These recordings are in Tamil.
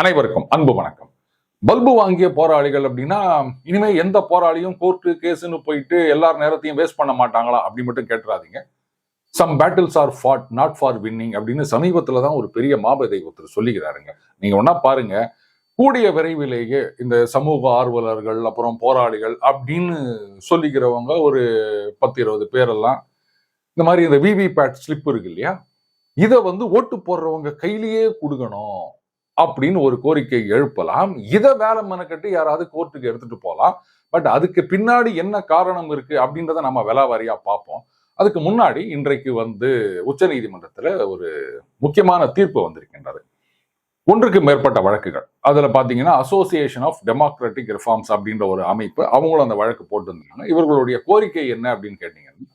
அனைவருக்கும் அன்பு வணக்கம். பல்பு வாங்கிய போராளிகள் அப்படின்னா இனிமே எந்த போராளியும் கோர்ட்டு கேஸுன்னு போயிட்டு எல்லார் நேரத்தையும் வேஸ்ட் பண்ண மாட்டாங்களா அப்படி மட்டும் கேட்டுறாதீங்க. Some battles are fought not for winning அப்படின்னு சமீபத்தில் தான் ஒரு பெரிய மாபதை ஒருத்தர் சொல்லிக்கிறாருங்க. நீங்க ஒன்றா பாருங்க கூடிய விரைவிலேயே இந்த சமூக ஆர்வலர்கள் அப்புறம் போராளிகள் அப்படின்னு சொல்லிக்கிறவங்க ஒரு பத்து இருபது பேரெல்லாம் இந்த மாதிரி இந்த விவி பேட் ஸ்லிப் இருக்கு இல்லையா? இதை வந்து ஓட்டு போடுறவங்க கையிலேயே கொடுக்கணும். அப்படின்னு ஒரு கோரிக்கை எழுப்பலாம். இதை வேலை மெனக்கட்டு யாராவது கோர்ட்டுக்கு எடுத்துட்டு போகலாம். பட் அதுக்கு பின்னாடி என்ன காரணம் இருக்கு அப்படின்றத நம்ம விலாவாரியா பார்ப்போம். அதுக்கு முன்னாடி இன்றைக்கு வந்து உச்ச நீதிமன்றத்தில் ஒரு முக்கியமான தீர்ப்பு வந்திருக்கின்றது. ஒன்றுக்கு மேற்பட்ட வழக்குகள். அதுல பாத்தீங்கன்னா அசோசியேஷன் ஆஃப் டெமோக்ராட்டிக் ரிஃபார்ம்ஸ் அப்படின்ற ஒரு அமைப்பு அவங்களும் அந்த வழக்கு போட்டிருந்தாங்க. இவர்களுடைய கோரிக்கை என்ன அப்படின்னு கேட்டீங்கன்னா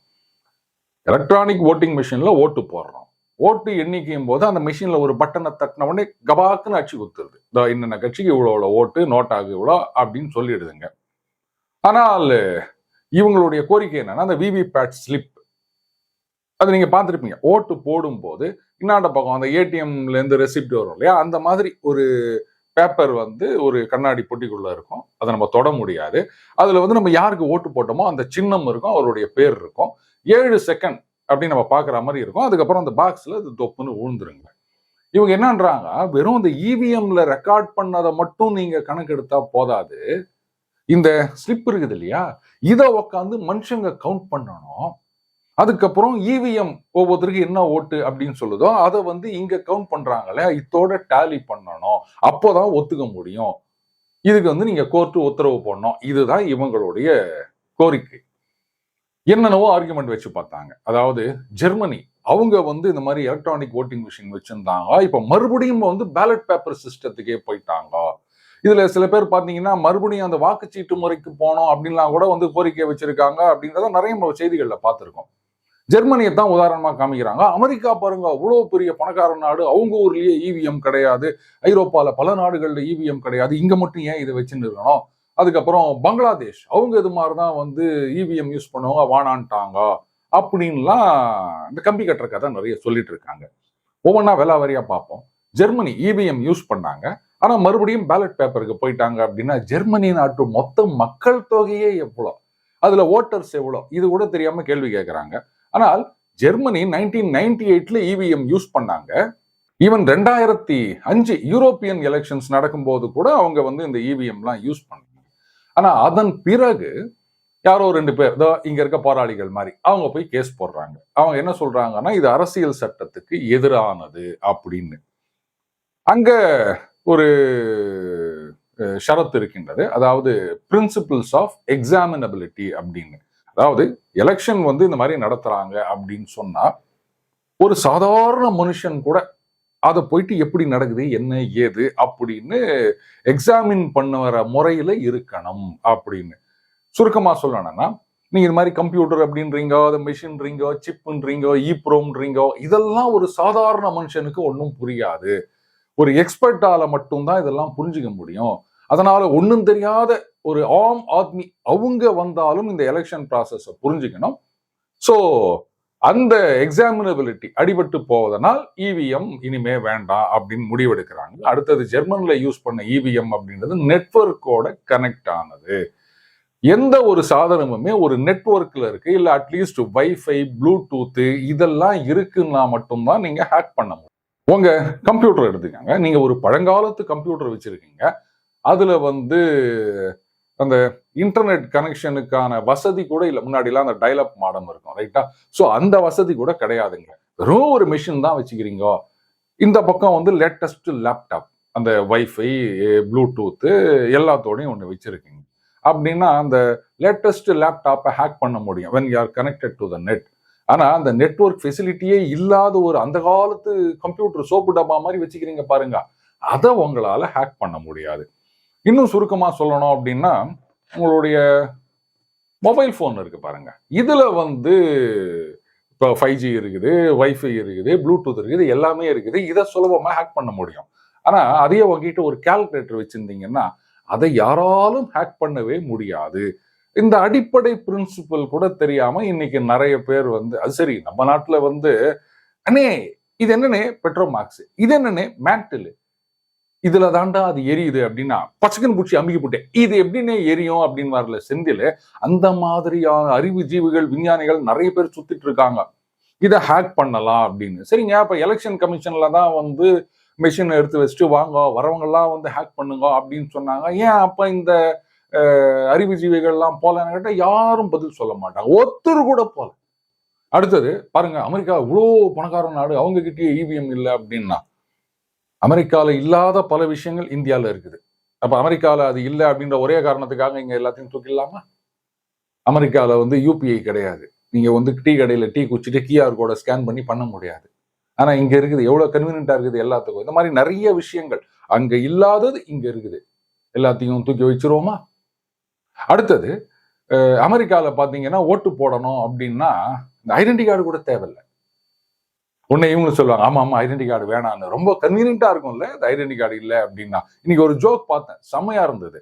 எலக்ட்ரானிக் ஓட்டிங் மிஷின்ல ஓட்டு போடுறோம். ஓட்டு எண்ணிக்கையும் போது அந்த மிஷினில் ஒரு பட்டனை தட்டின உடனே கபாக்குன்னு அச்சு குத்துருது. இந்த என்னென்ன கட்சிக்கு இவ்வளோ இவ்வளோ ஓட்டு நோட்டாகு இவ்வளோ அப்படின்னு சொல்லிடுதுங்க. ஆனால் இவங்களுடைய கோரிக்கை என்னன்னா அந்த விவி பேட் ஸ்லிப் அது நீங்கள் பார்த்துருப்பீங்க. ஓட்டு போடும்போது இன்னாண்ட பக்கம் அந்த ஏடிஎம்லேருந்து ரெசிப்ட் வரும் இல்லையா? அந்த மாதிரி ஒரு பேப்பர் வந்து ஒரு கண்ணாடி பொட்டிக்குள்ளே இருக்கும். அதை நம்ம தொட முடியாது. அதில் வந்து நம்ம யாருக்கு ஓட்டு போட்டோமோ அந்த சின்னம் இருக்கும் அவருடைய பேர் இருக்கும். ஏழு செகண்ட் அப்படின்னு நம்ம பார்க்குற மாதிரி இருக்கும். அதுக்கப்புறம் அந்த பாக்ஸில் அது தொப்புன்னு விழுந்துருங்க இவங்க என்னன்றாங்க? வெறும் இந்த இவிஎம்ல ரெக்கார்ட் பண்ணதை மட்டும் நீங்க கணக்கெடுத்தா போதாது. இந்த ஸ்லிப் இருக்குது இல்லையா? இதை உக்காந்து மனுஷங்க கவுண்ட் பண்ணணும். அதுக்கப்புறம் இவிஎம் ஒவ்வொருத்தருக்கு என்ன ஓட்டு அப்படின்னு சொல்லுதோ அதை வந்து இங்க கவுண்ட் பண்றாங்களே இதோட டேலி பண்ணணும். அப்போதான் ஒத்துக்க முடியும். இதுக்கு வந்து நீங்க கோர்ட்டு உத்தரவு போடணும். இதுதான் இவங்களுடைய கோரிக்கை. என்னென்னவோ ஆர்குமெண்ட் வச்சு பார்த்தாங்க. அதாவது ஜெர்மனி அவங்க வந்து இந்த மாதிரி எலக்ட்ரானிக் ஓட்டிங் மிஷின் வச்சிருந்தாங்க இப்போ மறுபடியும் வந்து பேலட் பேப்பர் சிஸ்டத்துக்கே போயிட்டாங்க இதுல சில பேர் பார்த்தீங்கன்னா மறுபடியும் அந்த வாக்குச்சீட்டு முறைக்கு போனோம் அப்படின்லாம் கூட வந்து கோரிக்கை வச்சிருக்காங்க அப்படின்றத நிறைய செய்திகளில் செய்திகள்ல ஜெர்மனியை தான் உதாரணமா காமிக்கிறாங்க. அமெரிக்கா பாருங்க அவ்வளோ பெரிய பணக்கார நாடு. அவங்க ஊர்லயே இவிஎம் கிடையாது. ஐரோப்பால பல நாடுகள்ல இவிஎம் கிடையாது. இங்க மட்டும் ஏன் இதை வச்சுன்னு இருக்கணும்? அதுக்கப்புறம் பங்களாதேஷ். அவங்க இது மாதிரி தான் வந்து இவிஎம் யூஸ் பண்ணுவாங்க வானான்ட்டாங்க அப்படின்லாம் இந்த கம்பி கட்டுற கதை நிறைய சொல்லிட்டு இருக்காங்க. ஒவ்வொன்றா விலை வரியா பார்ப்போம். ஜெர்மனி இவிஎம் யூஸ் பண்ணாங்க. ஆனால் மறுபடியும் பேலட் பேப்பருக்கு போயிட்டாங்க அப்படின்னா ஜெர்மனி நாட்டு மொத்த மக்கள் தொகையே எவ்வளோ? அதில் ஓட்டர்ஸ் எவ்வளோ? இது கூட தெரியாமல் கேள்வி கேட்குறாங்க ஆனால் ஜெர்மனி நைன்டீன் நைன்டி எயிட்ல இவிஎம் யூஸ் பண்ணாங்க. ஈவன் ரெண்டாயிரத்தி அஞ்சு யூரோப்பியன் எலெக்ஷன்ஸ் நடக்கும்போது கூட அவங்க வந்து இந்த இவிஎம்லாம் யூஸ் பண்ணாங்க ஆனா அதன் பிறகு யாரோ ரெண்டு பேர் இதோ இங்க இருக்க போராளிகள் மாதிரி அவங்க போய் கேஸ் போடுறாங்க. அவங்க என்ன சொல்றாங்கன்னா இது அரசியல் சட்டத்துக்கு எதிரானது அப்படின்னு. அங்க ஒரு ஷரத் ஷரத்து இருக்கின்றது. அதாவது பிரின்சிபிள்ஸ் ஆஃப் எக்ஸாமினபிலிட்டி அப்படின்னு. அதாவது எலெக்ஷன் வந்து இந்த மாதிரி நடத்துறாங்க அப்படின்னு சொன்னா ஒரு சாதாரண மனுஷன் கூட அதை போயிட்டு எப்படி நடக்குது என்ன ஏது அப்படின்னு எக்ஸாமின் பண்ண வர முறையில் இருக்கணும் அப்படின்னு. சுருக்கமாக சொல்லணும்னா நீங்கள் இது மாதிரி கம்ப்யூட்டர் அப்படின்றீங்க அது மிஷின்றீங்க சிப்ன்றீங்க ஈப்ரோம்ன்றீங்க இதெல்லாம் ஒரு சாதாரண மனுஷனுக்கு ஒன்றும் புரியாது. ஒரு எக்ஸ்பர்ட்டால மட்டும்தான் இதெல்லாம் புரிஞ்சுக்க முடியும். அதனால ஒன்றும் தெரியாத ஒரு ஆம் ஆத்மி அவங்க வந்தாலும் இந்த எலெக்ஷன் ப்ராசஸை புரிஞ்சுக்கணும். ஸோ அந்த எக்ஸாமினபிலிட்டி அடிபட்டு போவதனால் இவிஎம் இனிமே வேண்டாம் அப்படின்னு முடிவெடுக்கிறாங்க. அடுத்தது ஜெர்மன்ல யூஸ் பண்ண இவிஎம் அப்படின்றது நெட்வொர்க்கோட கனெக்ட் ஆனது. எந்த ஒரு சாதனமுமே ஒரு நெட்ஒர்க்கில் இருக்குது இல்லை அட்லீஸ்ட் வைஃபை ப்ளூடூத்து இதெல்லாம் இருக்குன்னா மட்டும்தான் நீங்கள் ஹேக் பண்ண முடியும். உங்கள் கம்ப்யூட்டர் எடுத்துக்கோங்க. நீங்கள் ஒரு பழங்காலத்து கம்ப்யூட்டர் வச்சுருக்கீங்க. அதில் வந்து அந்த இன்டர்நெட் கனெக்ஷனுக்கான வசதி கூட இல்லை. முன்னாடிலாம் அந்த டைலப் மாடம் இருக்கும் ரைட்டா ஸோ அந்த வசதி கூட கிடையாதுங்க. வெறும் ஒரு மிஷின் தான் வச்சுக்கிறீங்க. இந்த பக்கம் வந்து லேட்டஸ்ட் லேப்டாப் அந்த வைஃபை ப்ளூடூத்து எல்லாத்தோடையும் ஒன்று வச்சுருக்கீங்க. அப்படின்னா அந்த லேட்டஸ்ட் லேப்டாப்பை ஹேக் பண்ண முடியும் when you are connected to the net ஆனால் அந்த நெட்வொர்க் ஃபெசிலிட்டியே இல்லாத ஒரு அந்த காலத்து கம்ப்யூட்டர் சோப்பு டப்பா மாதிரி வச்சுக்கிறீங்க பாருங்க. அதை உங்களால் ஹேக் பண்ண முடியாது. இன்னும் சுருக்கமாக சொல்லணும் அப்படின்னா உங்களுடைய மொபைல் ஃபோன் இருக்குது பாருங்க. இதில் வந்து இப்போ ஃபைவ் ஜி இருக்குது வைஃபை இருக்குது ப்ளூடூத் இருக்குது எல்லாமே இருக்குது. இதை சுலபமாக ஹேக் பண்ண முடியும். ஆனால் அதையே வாங்கிட்டு ஒரு கால்குலேட்டர் வச்சுருந்தீங்கன்னா அதை யாராலும் ஹேக் பண்ணவே முடியாது. இந்த அடிப்படை பிரின்சிபல் கூட தெரியாமல் இன்னைக்கு நிறைய பேர் வந்து அது சரி நம்ம நாட்டில் வந்து அண்ணே இது என்னன்னே பெட்ரோமாக்ஸ் இது என்னன்னே மேட்டிலு இதுல தாண்டா அது எரியுது அப்படின்னா பச்சைக்கன் பூச்சி அமுகி போட்டேன். இது எப்படின்னே எரியும் அப்படின்னு வரல. செந்தில் அந்த மாதிரியான அறிவு ஜீவிகள் விஞ்ஞானிகள் நிறைய பேர் சுத்திட்டு இருக்காங்க. இதை ஹேக் பண்ணலாம் அப்படின்னு. சரிங்க அப்ப எலெக்ஷன் கமிஷன்ல தான் வந்து மிஷின் எடுத்து வச்சுட்டு வாங்க வரவங்கெல்லாம் வந்து ஹேக் பண்ணுங்க அப்படின்னு சொன்னாங்க. ஏன் அப்ப இந்த அஹ், அறிவுஜீவிகள்லாம் போலன்னு கேட்டால் யாரும் பதில் சொல்ல மாட்டாங்க. ஒருத்தர் கூட போல. அடுத்தது பாருங்க அமெரிக்கா இவ்வளோ பணக்கார நாடு அவங்க கிட்டயே இவிஎம் இல்லை அப்படின்னா அமெரிக்காவில் இல்லாத பல விஷயங்கள் இந்தியாவில் இருக்குது. அப்போ அமெரிக்காவில் அது இல்லை அப்படின்ற ஒரே காரணத்துக்காக இங்கே எல்லாத்தையும் தூக்கிடலாமா? அமெரிக்காவில் வந்து யூபிஐ கிடையாது. நீங்கள் வந்து டீ கடையில் டீ குச்சிட்டு கியூஆர் கோடை ஸ்கேன் பண்ணி பண்ண முடியாது. ஆனால் இங்கே இருக்குது எவ்வளோ கன்வீனியன்டா இருக்குது எல்லாத்துக்கும். இந்த மாதிரி நிறைய விஷயங்கள். அங்கே இல்லாதது இங்கே இருக்குது. எல்லாத்தையும் தூக்கி வச்சிருவோமா? அடுத்தது அமெரிக்காவில் பார்த்தீங்கன்னா ஓட்டு போடணும் அப்படின்னா இந்த ஐடென்டி கார்டு கூட தேவையில்லை. உன்னை இவங்க சொல்லுவாங்க ஆமா ஆமா ஐடென்டி கார்டு வேணான்னு ரொம்ப கன்வீனியன்ட்டா இருக்கும்ல இந்த ஐடென்டி கார்டு இல்லை அப்படின்னா. இன்னைக்கு ஒரு ஜோக் பார்த்தேன் செம்மையா இருந்தது.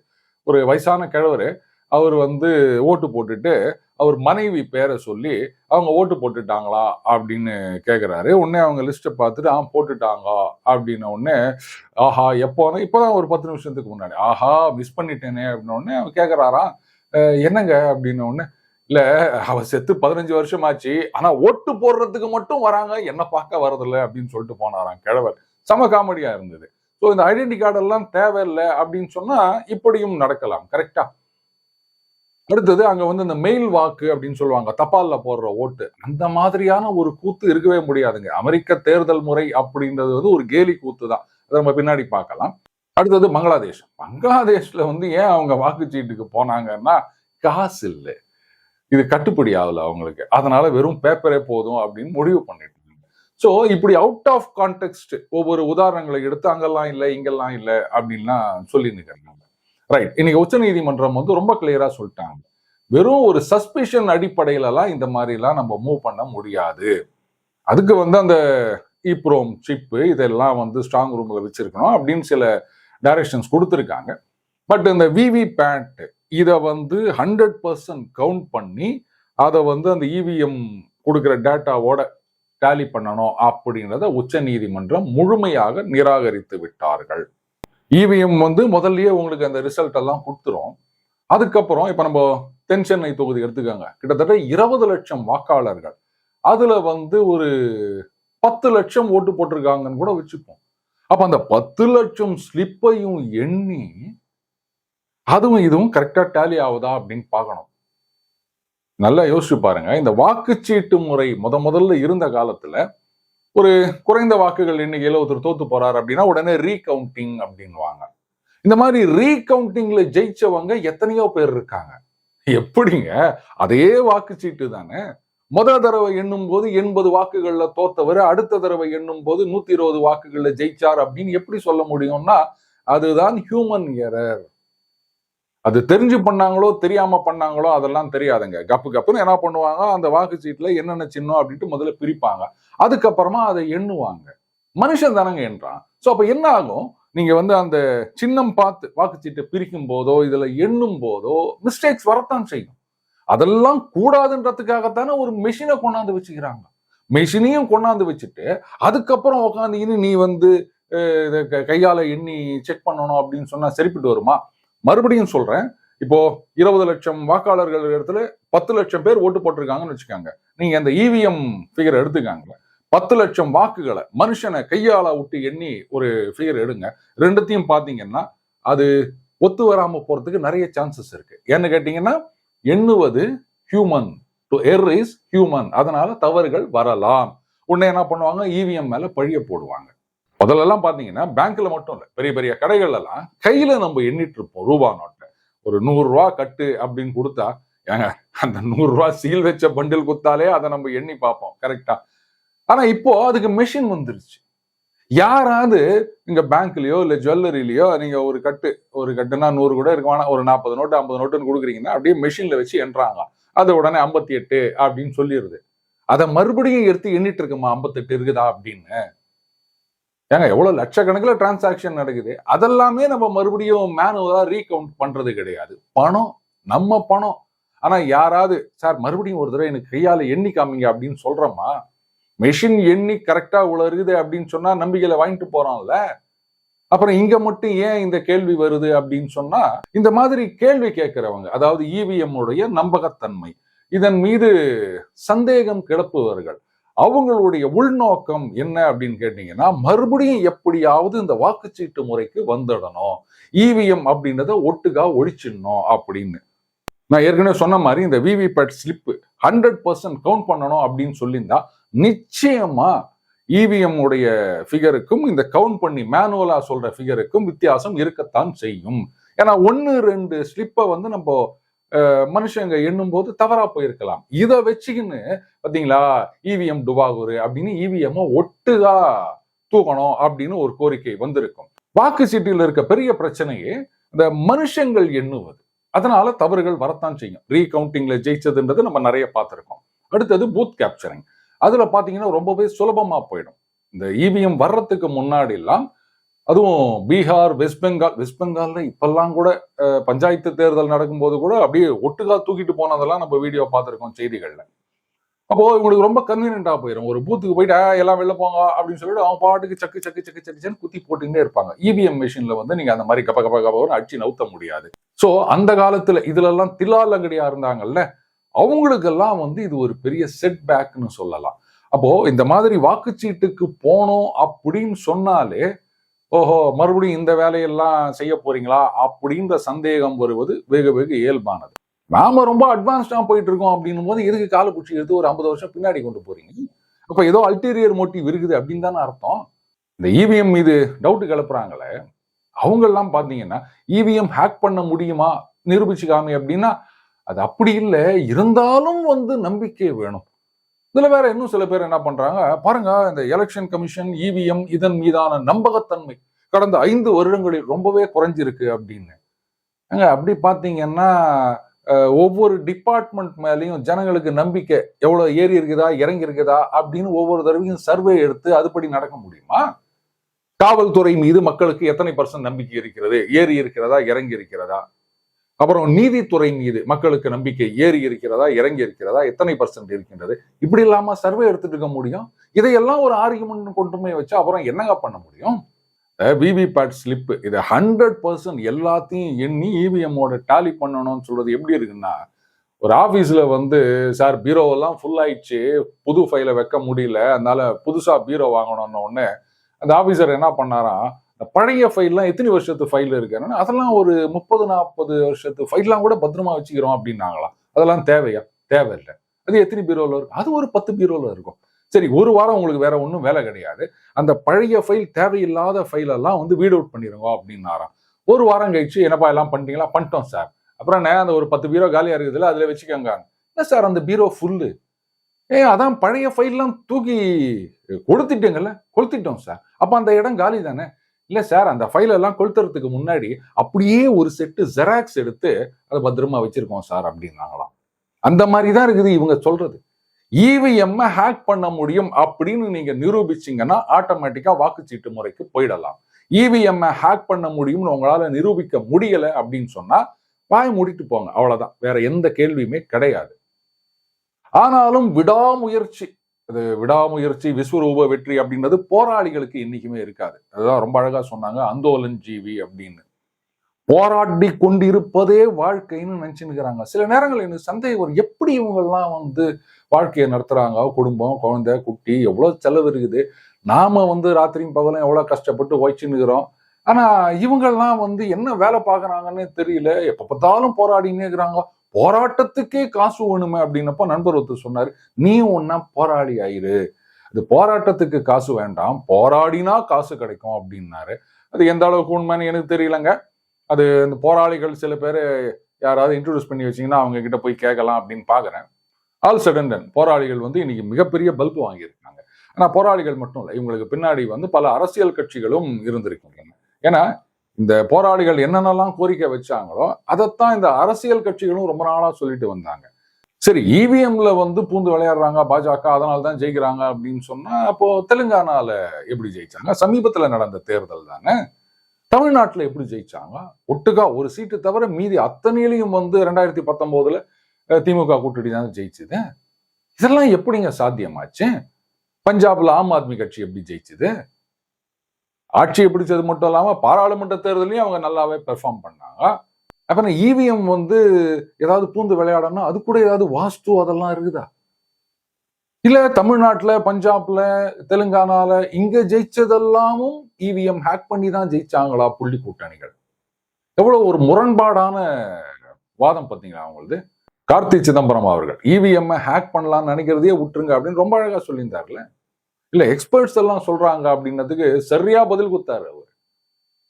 ஒரு வயசான கிழவர் அவர் வந்து ஓட்டு போட்டுட்டு அவர் மனைவி பேரை சொல்லி அவங்க ஓட்டு போட்டுட்டாங்களா? அப்படின்னு கேட்குறாரு உடனே அவங்க லிஸ்ட்டை பார்த்துட்டு ஆ போட்டுட்டாங்க. அப்படின்ன உடனே ஆஹா எப்போனா இப்போதான் ஒரு பத்து நிமிஷத்துக்கு முன்னாடி ஆஹா மிஸ் பண்ணிட்டேனே. அப்படின்ன உடனே அவன் கேட்குறாராம் என்னங்க? அப்படின்ன உடனே இல்ல அவ செத்து பதினஞ்சு வருஷம் ஆச்சு ஆனா ஓட்டு போடுறதுக்கு மட்டும் வராங்க. என்ன பார்க்க வரதில்ல அப்படின்னு சொல்லிட்டு போனாராம் கிழவர். செம காமெடியா இருந்தது. ஸோ இந்த ஐடென்டி கார்டு எல்லாம் தேவையில்லை அப்படின்னு சொன்னா இப்படியும் நடக்கலாம். கரெக்டா அடுத்தது அங்க வந்து இந்த மெயில் வாக்கு அப்படின்னு சொல்லுவாங்க. தபால்ல போடுற ஓட்டு. அந்த மாதிரியான ஒரு கூத்து இருக்கவே முடியாதுங்க. அமெரிக்க தேர்தல் முறை அப்படின்றது வந்து ஒரு கேலி கூத்து தான். அதை நம்ம பின்னாடி பார்க்கலாம். அடுத்தது பங்களாதேஷ். பங்களாதேஷ்ல வந்து ஏன் அவங்க வாக்குச்சீட்டுக்கு போனாங்கன்னா காசு இல்லை. இது கட்டுப்படி ஆகல அவங்களுக்கு. அதனால வெறும் பேப்பரே போதும் அப்படின்னு முடிவு பண்ணிட்டு ஸோ இப்படி அவுட் ஆஃப் கான்டெக்ட் ஒவ்வொரு உதாரணங்களை எடுத்து அங்கெல்லாம் இல்லை இங்கெல்லாம் இல்லை அப்படின்லாம் சொல்லியிருக்காங்க ரைட் இன்னைக்கு உச்சநீதிமன்றம் வந்து ரொம்ப கிளியரா சொல்லிட்டாங்க. வெறும் ஒரு சஸ்பிஷன் அடிப்படையிலலாம் இந்த மாதிரிலாம் நம்ம மூவ் பண்ண முடியாது. அதுக்கு வந்து அந்த இப்ரோம் சிப்பு இதெல்லாம் வந்து ஸ்ட்ராங் ரூம்ல வச்சிருக்கணும் அப்படின்னு சில டைரக்ஷன்ஸ் கொடுத்துருக்காங்க. பட் இந்த விவி பேண்ட் இதை வந்து ஹண்ட்ரட் பர்சன்ட் கவுண்ட் பண்ணி அதை வந்து அந்த இவிஎம் கொடுக்குற டேட்டாவோட டேலி பண்ணணும் அப்படின்றத உச்ச நீதிமன்றம் முழுமையாக நிராகரித்து விட்டார்கள். இவிஎம் வந்து முதல்லயே உங்களுக்கு அந்த ரிசல்ட் எல்லாம் கொடுத்துரும். அதுக்கப்புறம் இப்ப நம்ம தென் சென்னை தொகுதி எடுத்துக்கோங்க. கிட்டத்தட்ட இருபது லட்சம் வாக்காளர்கள். அதுல வந்து ஒரு பத்து லட்சம் ஓட்டு போட்டிருக்காங்கன்னு கூட வச்சுப்போம். அப்ப அந்த பத்து லட்சம் ஸ்லிப்பையும் எண்ணி அதுவும் இதுவும் கரெக்டாக டேலி ஆகுதா அப்படின்னு பார்க்கணும். நல்லா யோசிச்சு பாருங்க. இந்த வாக்குச்சீட்டு முறை முத முதல்ல இருந்த காலத்துல ஒரு குறைந்த வாக்குகள் எண்ணிக்கையில ஒருத்தர் தோத்து போறாரு அப்படின்னா உடனே ரீகவுண்டிங் அப்படின்வாங்க இந்த மாதிரி ரீகவுண்டிங்ல ஜெயிச்சவங்க எத்தனையோ பேர் இருக்காங்க. எப்படிங்க? அதே வாக்குச்சீட்டு தானே. முத தடவை எண்ணும் போது எண்பது வாக்குகள்ல தோத்தவர் அடுத்த தடவை எண்ணும் போது நூத்தி இருபது வாக்குகள்ல ஜெயிச்சார் அப்படின்னு எப்படி சொல்ல முடியும்னா அதுதான் ஹியூமன் எரர் அது தெரிஞ்சு பண்ணாங்களோ தெரியாம பண்ணாங்களோ அதெல்லாம் தெரியாதுங்க. கப்பு கப்புன்னு என்ன பண்ணுவாங்க அந்த வாக்குச்சீட்டுல என்னென்ன சின்னம் அப்படின்ட்டு முதல்ல பிரிப்பாங்க. அதுக்கப்புறமா அதை எண்ணுவாங்க. மனுஷன் தானங்க என்றான் ஸோ அப்போ என்ன ஆகும்? நீங்க வந்து அந்த சின்னம் பார்த்து வாக்குச்சீட்டை பிரிக்கும் போதோ இதுல எண்ணும் போதோ மிஸ்டேக்ஸ் வரத்தான் செய்யும். அதெல்லாம் கூடாதுன்றதுக்காகத்தானே ஒரு மெஷினை கொண்டாந்து வச்சுக்கிறாங்க. மெஷினையும் கொண்டாந்து வச்சுட்டு அதுக்கப்புறம் உட்காந்து நீ வந்து கையால் இதை க- கையால எண்ணி செக் பண்ணணும் அப்படின்னு சொன்னா சரிப்பட்டு வருமா? மறுபடியும் சொல்றேன். இப்போ இருபது லட்சம் வாக்காளர்கள் இடத்துல பத்து லட்சம் பேர் ஓட்டு போட்டிருக்காங்கன்னு வச்சுக்கோங்க. நீங்க அந்த இவிஎம் ஃபிகர் எடுத்துக்காங்க பத்து லட்சம் வாக்குகளை மனுஷனை கையால விட்டு எண்ணி ஒரு ஃபிகர் எடுங்க. ரெண்டுத்தையும் பார்த்தீங்கன்னா அது ஒத்து வராம போறதுக்கு நிறைய சான்சஸ் இருக்கு. ஏன்னு கேட்டீங்கன்னா எண்ணுவது human to err is human அதனால தவறுகள் வரலாம். உடனே என்ன பண்ணுவாங்க? இவிஎம் மேல பழிய போடுவாங்க. முதல்ல எல்லாம் பேங்க்ல மட்டும் இல்ல பெரிய பெரிய கடைகள்ல எல்லாம் கையில நம்ம எண்ணிட்டு இருப்போம் ரூபா நோட்டை. ஒரு நூறு ரூபா கட்டு அப்படின்னு கொடுத்தா ஏங்க அந்த நூறு ரூபா சீல் வச்ச பண்டில் குத்தாலே அதை நம்ம எண்ணி பார்ப்போம் கரெக்டா ஆனா இப்போ அதுக்கு மெஷின் வந்துருச்சு. யாராவது இங்க பேங்க்லயோ இல்ல ஜுவல்லரிலயோ நீங்க ஒரு கட்டு ஒரு கட்டுனா நூறு கூட இருக்கும் ஆனா ஒரு நாற்பது நோட்டு ஐம்பது நோட்டுன்னு கொடுக்குறீங்கன்னா அப்படியே மெஷின்ல வச்சு எண்றாங்க. அது உடனே ஐம்பத்தி எட்டு அப்படின்னு சொல்லிடுது அதை மறுபடியும் எடுத்து எண்ணிட்டு இருக்குமா ஐம்பத்தெட்டு இருக்குதா அப்படின்னு? ஏங்க எவ்வளவு லட்சக்கணக்கில் டிரான்சாக்ஷன் நடக்குது? அதெல்லாமே நம்ம மறுபடியும் மேனுவலாக ரீகவுண்ட் பண்றது கிடையாது. பணம் நம்ம பணம். ஆனா யாராவது சார் மறுபடியும் ஒரு தடவை எனக்கு கையால எண்ணி காமிங்க அப்படின்னு சொல்றோமா? மெஷின் எண்ணி கரெக்டா உளருது அப்படின்னு சொன்னா நம்பிக்கையில் வாங்கிட்டு போகிறோம்ல அப்புறம் இங்க மட்டும் ஏன் இந்த கேள்வி வருது அப்படின்னு சொன்னா இந்த மாதிரி கேள்வி கேட்கிறவங்க அதாவது இவிஎம் உடைய நம்பகத்தன்மை இதன் மீது சந்தேகம் கிளப்புவர்கள் அவங்களுடைய உள்நோக்கம் என்ன அப்படின்னு கேட்டீங்கன்னா மறுபடியும் எப்படியாவது இந்த வாக்குச்சீட்டு முறைக்கு வந்துடணும். இவிஎம் அப்படின்றத ஒட்டுக்கா ஒழிச்சிடணும் அப்படின்னு. நான் ஏற்கனவே சொன்ன மாதிரி இந்த VVPAT slip hundred percent count பண்ணணும் அப்படின்னு சொல்லியிருந்தா நிச்சயமா இவிஎம் உடைய ஃபிகருக்கும் இந்த கவுண்ட் பண்ணி மேனுவலா சொல்ற ஃபிகருக்கும் வித்தியாசம் இருக்கத்தான் செய்யும். ஏன்னா ஒன்னு ரெண்டு ஸ்லிப்பை வந்து நம்ம மனுஷங்க எண்ணும் போது தவறா போயிருக்கலாம். இதை வச்சுக்கின்னு பாத்தீங்களா? இவிஎம் டுபாகூர் அப்படின்னு இவிஎம் ஒட்டுதா தூக்கணும் அப்படின்னு ஒரு கோரிக்கை வந்திருக்கும். வாக்கு சீட்டில் இருக்க பெரிய பிரச்சனையே இந்த மனுஷங்கள் எண்ணுவது. அதனால தவறுகள் வரத்தான் செய்யும். ரீகவுண்டிங்ல ஜெயிச்சதுன்றது நம்ம நிறைய பார்த்துருக்கோம். அடுத்தது பூத் கேப்சரிங் அதுல பாத்தீங்கன்னா ரொம்பவே சுலபமா போயிடும். இந்த இவிஎம் வர்றதுக்கு முன்னாடி எல்லாம் அதுவும் பீகார் வெஸ்ட் பெங்கால் வெஸ்ட் பெங்காலில் இப்பெல்லாம் கூட பஞ்சாயத்து தேர்தல் நடக்கும்போது கூட அப்படியே ஒட்டுக்கா தூக்கிட்டு போனதெல்லாம் நம்ம வீடியோ பார்த்துருக்கோம் செய்திகளில். அப்போது இவங்களுக்கு ரொம்ப கன்வீனியன்டா போயிடும் ஒரு பூத்துக்கு போயிட்டு "ஆ, எல்லாம் வெளில போங்க அப்படின்னு சொல்லிட்டு அவங்க பாட்டுக்கு சக்கு சக்கு சக்கு சக்கு குத்தி போட்டுக்கிட்டே இருப்பாங்க. இவிஎம் மிஷினில் வந்து நீங்கள் அந்த மாதிரி கப்ப கப்ப கப்பன்னு அடிச்சு நவுத்த முடியாது. ஸோ அந்த காலத்தில் இதுலெல்லாம் எல்லாம் தில்லாலங்கடியா இருந்தாங்கல்ல அவங்களுக்கெல்லாம் வந்து இது ஒரு பெரிய செட் பேக்னு சொல்லலாம். அப்போது இந்த மாதிரி வாக்குச்சீட்டுக்கு போனோம் அப்படின்னு சொன்னாலே ஓஹோ மறுபடியும் இந்த வேலையெல்லாம் செய்ய போறீங்களா? அப்படின்ற சந்தேகம் வருவது வெகு வெகு இயல்பானது. நாம ரொம்ப அட்வான்ஸ்டா போயிட்டு இருக்கோம் அப்படின்னும் போது எதுக்கு காலை குச்சி எடுத்து ஒரு ஐம்பது வருஷம் பின்னாடி கொண்டு போறீங்க? அப்ப ஏதோ அல்டீரியர் மோட்டிவ் இருக்குது அப்படின்னு தானே அர்த்தம். இந்த இவிஎம் மீது டவுட் கிளப்புறாங்களே அவங்க எல்லாம் பாத்தீங்கன்னா இவிஎம் ஹேக் பண்ண முடியுமா? நிரூபிச்சுக்காம அப்படின்னா அது அப்படி இல்லை. இருந்தாலும் வந்து நம்பிக்கை வேணும். இதில் வேற இன்னும் சில பேர் என்ன பண்றாங்க? பாருங்க இந்த எலெக்ஷன் கமிஷன் இவிஎம் இதன் மீதான நம்பகத்தன்மை கடந்த ஐந்து வருடங்களில் ரொம்பவே குறைஞ்சிருக்கு அப்படின்னு. ஏங்க அப்படி பார்த்தீங்கன்னா ஒவ்வொரு டிபார்ட்மெண்ட் மேலேயும் ஜனங்களுக்கு நம்பிக்கை எவ்வளோ ஏறி இருக்குதா இறங்கி இருக்குதா அப்படின்னு ஒவ்வொரு தடவையும் சர்வே எடுத்து அதுபடி நடக்க முடியுமா? காவல்துறை மீது மக்களுக்கு எத்தனை பர்சன்ட் நம்பிக்கை இருக்கிறது? ஏறி இருக்கிறதா இறங்கி இருக்கிறதா? அப்புறம் நீதித்துறை மீது மக்களுக்கு நம்பிக்கை ஏறி இருக்கிறதா இறங்கி இருக்கிறதா எத்தனை பர்சன்ட் இருக்கின்றது? இப்படி இல்லாம சர்வே எடுத்துட்டு இருக்க முடியும்? இதையெல்லாம் ஒரு ஆர்குமெண்ட் போய் வச்சு அப்புறம் என்னங்க பண்ண முடியும்? விவிபேட் ஸ்லிப்பு இதை ஹண்ட்ரட் பர்சன்ட் எல்லாத்தையும் எண்ணி இவிஎம்மோட டேலி பண்ணணும்னு சொல்றது எப்படி இருக்குன்னா ஒரு ஆஃபீஸில் வந்து சார் பீரோவெல்லாம் ஃபுல் ஆயிடுச்சு புது ஃபைலை வைக்க முடியல அதனால புதுசாக பீரோ வாங்கணும்னு உடனே அந்த ஆஃபீஸர் என்ன பண்ணாராம் பழைய ஃபைல்லாம் எத்தனை வருஷத்து ஃபைல் இருக்குன்னு அதெல்லாம் ஒரு முப்பது நாற்பது வருஷத்து ஃபைல்லாம் கூட பத்திரமா வச்சுக்கிறோம் அப்படின்னாங்களாம். அதெல்லாம் தேவையா? தேவையில்லை. அது எத்தனை பீரோவில் இருக்கும்? அது ஒரு பத்து பீரோவில் இருக்கும். சரி ஒரு வாரம் உங்களுக்கு வேற ஒன்றும் வேலை கிடையாது. அந்த பழைய ஃபைல் தேவையில்லாத ஃபைலெல்லாம் வந்து வீட் அவுட் பண்ணிடுங்க அப்படின்னாராம். ஒரு வாரம் கழிச்சு என்னப்பா எல்லாம் பண்ணிட்டீங்களா? பண்ணிட்டோம் சார் அப்புறம் நான் அந்த ஒரு பத்து பீரோ காலியாக இருக்குதுல்ல அதில் வச்சுக்கோங்க. இல்லை சார் அந்த பீரோ ஃபுல்லு ஏ அதான் பழைய ஃபைல்லாம் தூக்கி கொடுத்துட்டீங்கல்ல கொளுத்திட்டோம் சார் அப்போ அந்த இடம் காலி தானே? இல்லை சார் அந்த ஃபைல் எல்லாம் கொளுத்துறதுக்கு முன்னாடி அப்படியே ஒரு செட்டு ஜெராக்ஸ் எடுத்து அதை பத்திரமா வச்சிருக்கோம் சார் அப்படின்னாங்களாம். அந்த மாதிரி தான் இருக்குது இவங்க சொல்றது. இவிஎம் ஹேக் பண்ண முடியும் அப்படின்னு நீங்க நிரூபிச்சீங்கன்னா ஆட்டோமேட்டிக்கா வாக்குச்சீட்டு முறைக்கு போயிடலாம். இவிஎம் ஹேக் பண்ண முடியும்னு உங்களால நிரூபிக்க முடியல அப்படின்னு சொன்னா வாய் மூடிட்டு போங்க. அவ்வளவுதான். வேற எந்த கேள்வியுமே கிடையாது. ஆனாலும் விடாமுயற்சி அது விடாமுயற்சி விஸ்வரூப வெற்றி அப்படின்றது போராளிகளுக்கு என்றைக்குமே இருக்காது. அதுதான் ரொம்ப அழகாக சொன்னாங்க அந்தோலன் ஜீவி அப்படின்னு. போராடி கொண்டிருப்பதே வாழ்க்கைன்னு நினைச்சுன்னுக்கிறாங்க. சில நேரங்கள் எனக்கு சந்தேகம் வரும் எப்படி இவங்கெல்லாம் வந்து வாழ்க்கையை நடத்துகிறாங்க குடும்பம் குழந்தை குட்டி எவ்வளோ செலவு இருக்குது? நாம் வந்து ராத்திரியும் பகலும் எவ்வளோ கஷ்டப்பட்டு உழைச்சுன்னுக்கிறோம். ஆனால் இவங்கெல்லாம் வந்து என்ன வேலை பார்க்குறாங்கன்னே தெரியல. எப்போ பார்த்தாலும் போராடினே இருக்கிறாங்க. போராட்டத்துக்கே காசு வேணுமே அப்படின்னப்ப நண்பர் ஒருத்தர் சொன்னாரு நீ ஒன்னா போராடி ஆயிரு. அது போராட்டத்துக்கு காசு வேண்டாம் போராடினா காசு கிடைக்கும் அப்படின்னாரு. அது எந்த அளவுக்கு உண்மைன்னு எனக்கு தெரியலங்க. அது இந்த போராளிகள் சில பேர் யாராவது இன்ட்ரடியூஸ் பண்ணி வச்சீங்கன்னா அவங்க கிட்ட போய் கேட்கலாம் அப்படின்னு பாக்குறேன். ஆல் சடன் போராளிகள் வந்து இன்னைக்கு மிகப்பெரிய பல்ப் வாங்கியிருக்காங்க. ஆனா போராளிகள் மட்டும் இல்லை இவங்களுக்கு பின்னாடி வந்து பல அரசியல் கட்சிகளும் இருந்திருக்கின்றன. ஏன்னா இந்த போராளிகள் என்னென்னலாம் கோரிக்கை வச்சாங்களோ அதைத்தான் இந்த அரசியல் கட்சிகளும் ரொம்ப நாளாக சொல்லிட்டு வந்தாங்க. சரி இவிஎம்ல வந்து பூந்து விளையாடுறாங்க பாஜக அதனால தான் ஜெயிக்கிறாங்க அப்படின்னு சொன்னா அப்போ தெலுங்கானால எப்படி ஜெயிச்சாங்க? சமீபத்துல நடந்த தேர்தல் தானே? தமிழ்நாட்டில் எப்படி ஜெயிச்சாங்க? ஒட்டுக்கா ஒரு சீட்டு தவிர மீதி அத்தனையிலையும் வந்து ரெண்டாயிரத்தி பத்தொன்பதுல திமுக கூட்டணி தான் ஜெயிச்சுது. இதெல்லாம் எப்படிங்க சாத்தியமாச்சு? பஞ்சாப்ல ஆம் ஆத்மி கட்சி எப்படி ஜெயிச்சுது? ஆட்சியை பிடிச்சது மட்டும் இல்லாமல் பாராளுமன்ற தேர்தலையும் அவங்க நல்லாவே பெர்ஃபார்ம் பண்ணாங்க. அப்புறம் இவிஎம் வந்து ஏதாவது பூந்து விளையாடணும் அது கூட ஏதாவது வாஸ்து அதெல்லாம் இருக்குதா? இல்ல தமிழ்நாட்டில் பஞ்சாப்ல தெலுங்கானால இங்க ஜெயிச்சதெல்லாமும் இவிஎம் ஹேக் பண்ணி தான் ஜெயிச்சாங்களா புள்ளி கூட்டணிகள்? எவ்வளவு ஒரு முரண்பாடான வாதம் பார்த்தீங்களா அவங்களது? கார்த்தி சிதம்பரம் அவர்கள் இவிஎம் ஹேக் பண்ணலாம்னு நினைக்கிறதையே விட்டுருங்க அப்படின்னு ரொம்ப அழகா சொல்லியிருந்தார்ல இல்ல எக்ஸ்பர்ட்ஸ் எல்லாம் சொல்றாங்க அப்படின்னதுக்கு சரியா பதில் கொடுத்தாரு அவர்.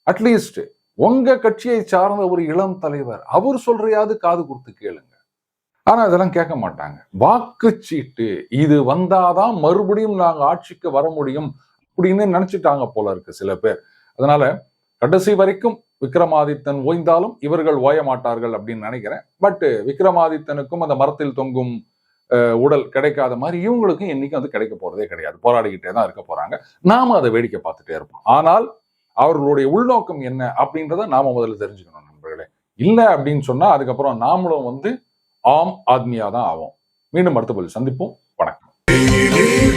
அட்லீஸ்ட் உங்க கட்சியை சார்ந்த ஒரு இளம் தலைவர் அவர் சொல்றையாவது காது கொடுத்து கேளுங்க. ஆனா அதெல்லாம் கேட்க மாட்டாங்க. வாக்குச்சீட்டு இது வந்தாதான் மறுபடியும் நாங்க ஆட்சிக்கு வர முடியும் அப்படின்னு நினைச்சிட்டாங்க போல இருக்கு சில பேர். அதனால கடைசி வரைக்கும் விக்ரமாதித்தன் ஓய்ந்தாலும் இவர்கள் ஓய மாட்டார்கள் அப்படின்னு நினைக்கிறேன். பட் விக்ரமாதித்தனுக்கும் அந்த மரத்தில் தொங்கும் உடல் கிடைக்காத மாதிரி இவங்களுக்கும் என்னைக்கும் வந்து கிடைக்க போறதே கிடையாது. போராடிக்கிட்டே தான் இருக்க போறாங்க. நாம அதை வேடிக்கை பார்த்துட்டே இருப்போம். ஆனால் அவர்களுடைய உள்நோக்கம் என்ன அப்படின்றத நாம முதல்ல தெரிஞ்சுக்கணும் நண்பர்களே. இல்லை அப்படின்னு சொன்னா அதுக்கப்புறம் நாமளும் வந்து ஆம் ஆத்மியா தான் ஆகும் மீண்டும் அடுத்த பதில் சந்திப்போம். வணக்கம்.